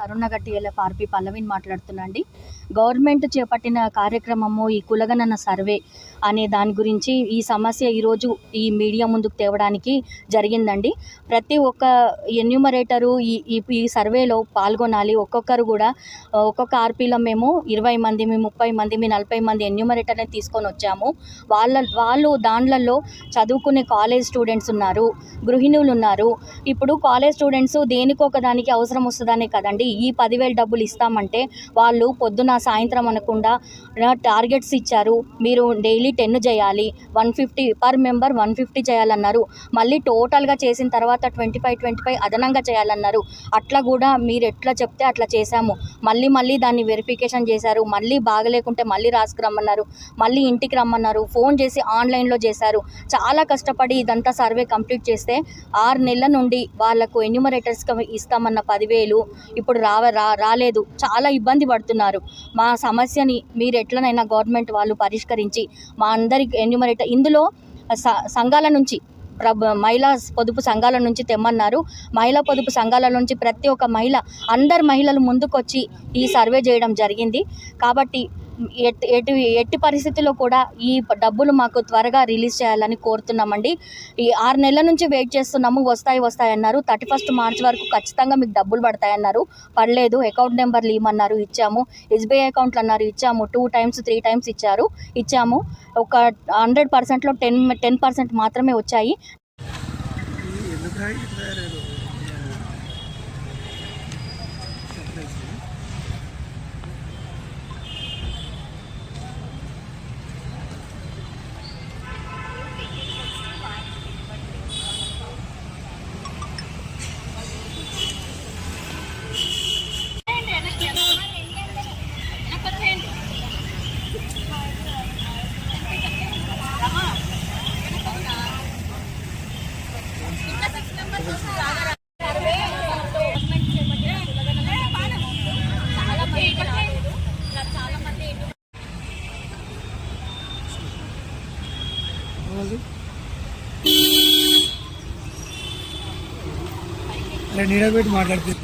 తరుణగట్టి ఎల్ఎఫ్ఆర్పి పల్లవిని మాట్లాడుతున్నాండి. గవర్నమెంట్ చేపట్టిన కార్యక్రమము ఈ కులగణన సర్వే అనే దాని గురించి ఈ సమస్య ఈరోజు ఈ మీడియా ముందుకు తేవడానికి జరిగిందండి. ప్రతి ఒక్క ఎన్యూమరేటరు ఈ ఈ సర్వేలో పాల్గొనాలి. ఒక్కొక్కరు కూడా ఒక్కొక్క ఆర్పీలో మేము ఇరవై మంది మీ ముప్పై మంది మీ నలభై మంది ఎన్యూమరేటర్ని తీసుకొని వచ్చాము. వాళ్ళ వాళ్ళు దాంట్లలో చదువుకునే కాలేజ్ స్టూడెంట్స్ ఉన్నారు గృహిణులు ఉన్నారు. ఇప్పుడు కాలేజ్ స్టూడెంట్స్ దేనికి దానికి అవసరం వస్తుందనే కదండి. ఈ పదివేలు డబ్బులు ఇస్తామంటే వాళ్ళు పొద్దున సాయంత్రం అనకుండా టార్గెట్స్ ఇచ్చారు. మీరు డైలీ టెన్ చేయాలి one fifty per member one fifty చేయాలన్నారు. మళ్ళీ టోటల్గా చేసిన తర్వాత ట్వంటీ ఫైవ్ ట్వంటీ ఫైవ్ అదనంగా చేయాలన్నారు. అట్లా కూడా మీరు ఎట్లా చెప్తే అట్లా చేశాము. మళ్ళీ మళ్ళీ దాన్ని వెరిఫికేషన్ చేశారు. మళ్ళీ బాగలేకుంటే మళ్ళీ రాసుకురమ్మన్నారు మళ్ళీ ఇంటికి రమ్మన్నారు. ఫోన్ చేసి ఆన్లైన్లో చేశారు. చాలా కష్టపడి ఇదంతా సర్వే కంప్లీట్ చేస్తే ఆరు నెలల నుండి వాళ్ళకు ఎన్యూమరేటర్స్కి ఇస్తామన్న పదివేలు ఇప్పుడు రావ రా రాలేదు. చాలా ఇబ్బంది పడుతున్నారు. మా సమస్యని మీరు ఎట్లనైనా గవర్నమెంట్ వాళ్ళు పరిష్కరించి మా అందరికి ఎన్యూమరేటర్ ఇందులో స- సంఘాల నుంచి ప్రభ మహిళా పొదుపు సంఘాల నుంచి తెమ్మన్నారు. మహిళా పొదుపు సంఘాల నుంచి ప్రతి ఒక్క మహిళ అందరు మహిళలు ముందుకొచ్చి ఈ సర్వే చేయడం జరిగింది. కాబట్టి ఎట్టి ఎటు ఎట్టి పరిస్థితుల్లో కూడా ఈ డబ్బులు మాకు త్వరగా రిలీజ్ చేయాలని కోరుతున్నామండి. ఈ ఆరు నెలల నుంచి వెయిట్ చేస్తున్నాము వస్తాయి వస్తాయి అన్నారు. థర్టీ ఫస్ట్ మార్చ్ వరకు ఖచ్చితంగా మీకు డబ్బులు పడతాయన్నారు పడలేదు అకౌంట్ నెంబర్లు ఇవ్వమన్నారు ఇచ్చాము. ఎస్బీఐ అకౌంట్లు అన్నారు ఇచ్చాము. టూ టైమ్స్ త్రీ టైమ్స్ ఇచ్చారు ఇచ్చాము. ఒక హండ్రెడ్ పర్సెంట్లో టెన్ టెన్ పర్సెంట్ మాత్రమే వచ్చాయి. ఎందుకు ఇట్లా లేదు అరే నీడబెట్టి మాట్లాడితే